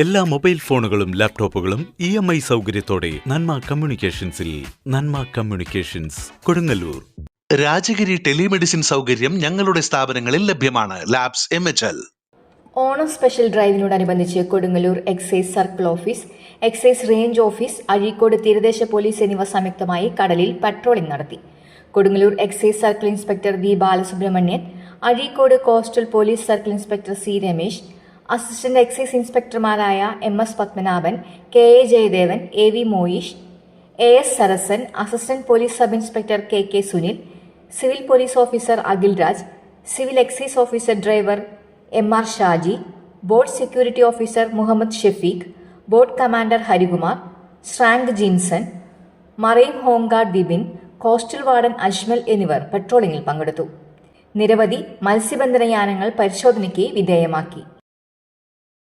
എല്ലാ മൊബൈൽ ഫോണുകളും ലാപ്ടോപ്പുകളും ഇ എം ഐ സൗകര്യത്തോടെ നന്മ കമ്മ്യൂണിക്കേഷൻസിൽ നന്മ കമ്മ്യൂണിക്കേഷൻസ് കൊടുങ്ങല്ലൂർ. രാജഗിരി ടെലിമെഡിസിൻ സൗകര്യം ഞങ്ങളുടെ സ്ഥാപനങ്ങളിൽ ലഭ്യമാണ്. Labs M H L. Onam special ഡ്രൈവിനോടനുബന്ധിച്ച് Kodungallur excise circle office excise range office Azhikode തീരദേശ പോലീസ് എന്നിവ സംയുക്തമായി കടലിൽ പട്രോളിംഗ് നടത്തി. Kodungallur excise circle inspector V Balasubramanian Azhikode coastal police circle inspector C Ramesh assistant excise ഇൻസ്പെക്ടർമാരായ M S Padmanabhan K A Jayadevan A V Moyish A S Sarasan assistant police sub inspector K K Sunil civil police officer Akhil Raj civil excise officer driver M R Shaji board security officer Muhammad Shefeek board commander Harikumar സ്ട്രാങ്ക് Jinson marine home guard Bibin coastal warden Ajmal എന്നിവർ പട്രോളിംഗിൽ പങ്കെടുത്തു. നിരവധി മത്സ്യബന്ധന യാനങ്ങൾ പരിശോധനയ്ക്ക് വിധേയമാക്കി.